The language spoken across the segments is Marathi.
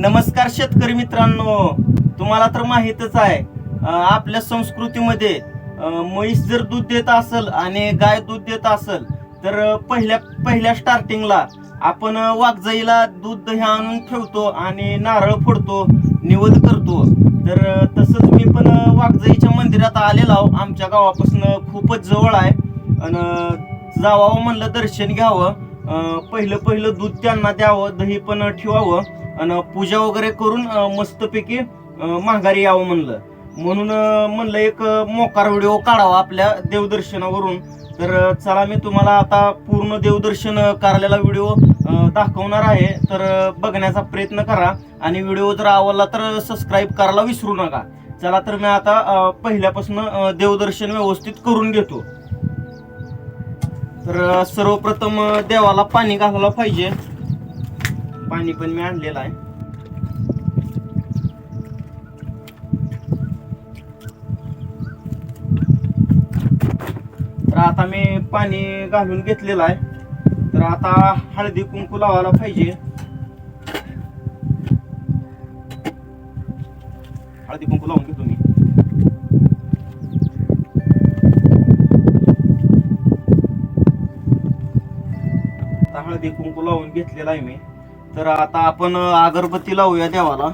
नमस्कार शेतकरी मित्रांनो तुम्हाला तर माहीतच आहे आपल्या संस्कृतीमध्ये म्हैस जर दूध देत असेल आणि गाय दूध देत असेल तर पहिल्या पहिल्या स्टार्टिंगला आपण वाघजाईला दूध दही आणून ठेवतो आणि नारळ फोडतो निवद करतो. तर तसंच मी पण वाघजाईच्या मंदिरात आलेलो आहो. आमच्या गावापासून खूपच जवळ आहे. आणि जावावं म्हणलं दर्शन घ्यावं. पहिलं पहिलं दूध त्यांना द्यावं दही पण ठेवावं. आणि पूजा वगैरे करून मस्तपैकी माघारी यावं म्हणलं. म्हणून म्हणलं एक मोकार व्हिडिओ काढावा आपल्या देवदर्शनावरून. तर चला मी तुम्हाला आता पूर्ण देवदर्शन अं, व्हिडिओ दाखवणार आहे. तर बघण्याचा प्रयत्न करा. आणि व्हिडिओ जर आवडला तर सबस्क्राईब करायला विसरू नका. चला तर मी आता पहिल्यापासून देवदर्शन व्यवस्थित करून घेतो. तर सर्वप्रथम देवाला पाणी घालायला पाहिजे. पाणी पण मी आणलेलं आहे. तर आता मी पाणी घालून घेतलेलं आहे. तर आता हळदी कुंकू लावायला पाहिजे. हळदी कुंकू लावून घेतो मी. आता हळदी कुंकू लावून घेतलेला आहे मी. तर आता आपण अगरबत्ती लावूया देवाला.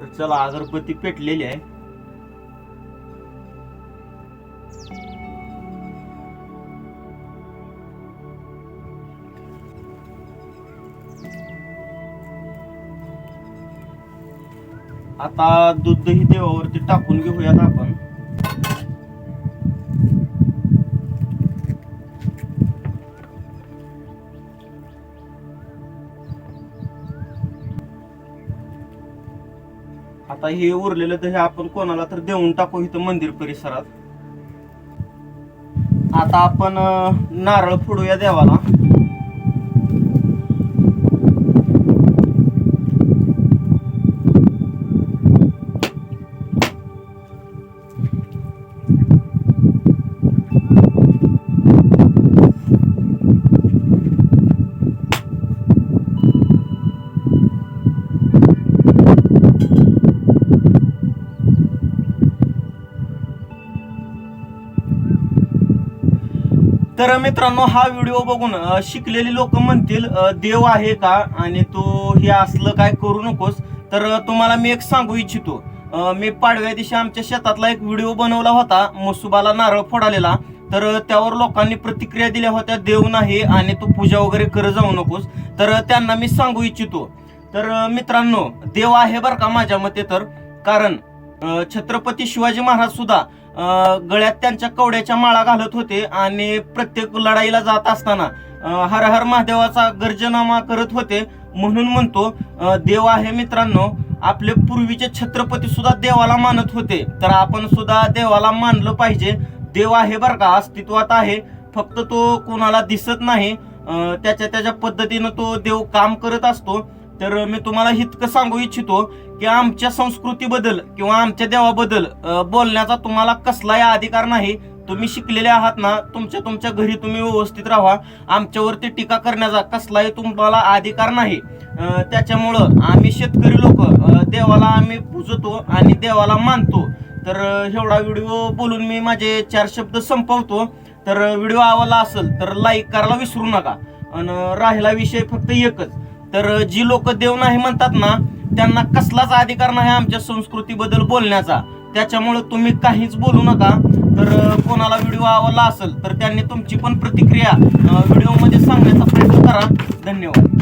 तर चला अगरबत्ती पेटलेली आहे. आता दूध दही देवावरती टाकून घेऊयात आपण. आता हे उरलेलं दही आपण कोणाला तर देऊन टाकू इथं मंदिर परिसरात. आता आपण नारळ फोडूया देवाला. तर मित्रांनो हा व्हिडिओ बघून शिकलेली लोक म्हणतील देव आहे का? आणि तो हे असलं काय करू नकोस. तर तुम्हाला मी एक सांगू इच्छितो. मी पाडव्या दिवशी आमच्या शेतातला एक व्हिडिओ बनवला होता मसुबाला नारळ फोडालेला. तर त्यावर लोकांनी प्रतिक्रिया दिल्या होत्या देव नाही आणि तू पूजा वगैरे करत जाऊ नकोस. तर त्यांना मी सांगू इच्छितो. तर मित्रांनो देव आहे बरं का माझ्या मते तर? कारण छत्रपती शिवाजी महाराज सुद्धा गळ्यात त्यांच्या कवड्याच्या माळा घालत होते आणि प्रत्येक लढाईला जात असताना हर हर महादेवाचा गर्जनामा करत होते. म्हणून म्हणतो देव आहे मित्रांनो आपले पूर्वीचे छत्रपती सुद्धा देवाला मानत होते. तर आपण सुद्धा देवाला मानलं पाहिजे. देव आहे बरं का अस्तित्वात आहे. फक्त तो कोणाला दिसत नाही. त्याच्या त्याच्या पद्धतीनं तो देव काम करत असतो. तर मी तुम्हाला इतकं सांगू इच्छितो की आमच्या संस्कृतीबद्दल किंवा आमच्या देवाबद्दल बोलण्याचा तुम्हाला कसलाही अधिकार नाही. तुम्ही शिकलेले आहात ना तुमच्या तुमच्या घरी तुम्ही व्यवस्थित राहा. आमच्यावरती टीका करण्याचा कसलाही तुम्हाला अधिकार नाही. त्याच्यामुळं आम्ही शेतकरी लोक देवाला आम्ही पूजतो आणि देवाला मानतो. तर एवढा व्हिडिओ बोलून मी माझे चार शब्द संपवतो. तर व्हिडिओ आवडला असेल तर लाईक करायला विसरू नका. आणि राहिला विषय फक्त एकच. तर जी लोक देव नाही म्हणतात ना त्यांना कसलाच अधिकार नाही आमच्या संस्कृतीबद्दल बोलण्याचा. त्याच्यामुळे तुम्ही काहीच बोलू नका. तर कोणाला व्हिडिओ आवडला असेल तर त्यांनी तुमची पण प्रतिक्रिया व्हिडिओमध्ये सांगण्याचा प्रयत्न करा. धन्यवाद.